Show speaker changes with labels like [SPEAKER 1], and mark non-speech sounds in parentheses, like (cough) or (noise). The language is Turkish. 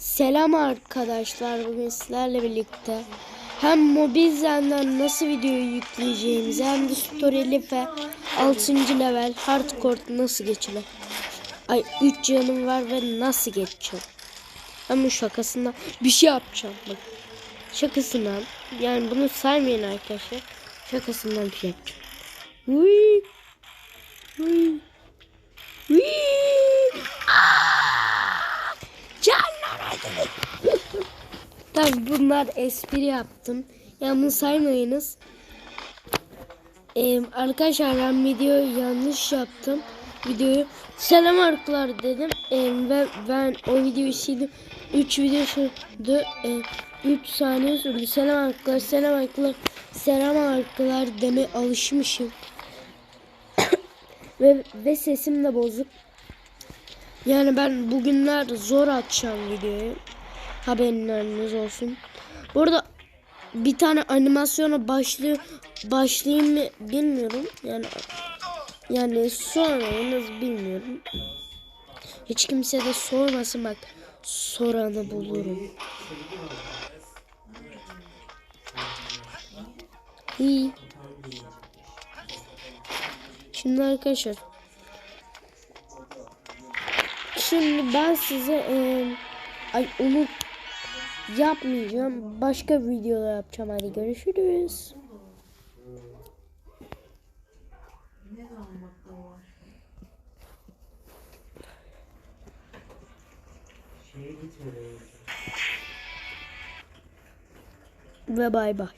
[SPEAKER 1] Selam arkadaşlar bugün sizlerle birlikte hem Mobizen'den nasıl videoyu yükleyeceğimizi hem de storyli ve 6. level hardcore nasıl geçilir. Ay 3 canım var ve nasıl geçeceğim. Ama şakasından bir şey yapacağım bak. Şakasından yani bunu saymayın arkadaşlar. Şakasından bir şey yapacağım. Uy. Uy. Canlar Tabi bunlar espri yaptım. Yalnız saymayınız. Ee, arkadaşlar ben videoyu yanlış yaptım. Videoyu selam arkadaşlar dedim. Ee, ve ben o videoyu sildim. 3 video sürdü. 3 saniye sürdü. Selam arkadaşlar, selam arkadaşlar, selam arkadaşlar deme alışmışım. (coughs) ve, ve sesim de bozuk. Yani ben bugünler zor açacağım videoyu. Haberiniz olsun. Burada bir tane animasyona başlıyor başlayayım mı bilmiyorum. Yani yani sormayınız bilmiyorum. Hiç kimse de sormasın bak. Soranı bulurum. İyi. Şimdi arkadaşlar Şimdi ben size e, ay onu yapmayacağım. Başka videoda yapacağım. Hadi görüşürüz. Ve bay bay.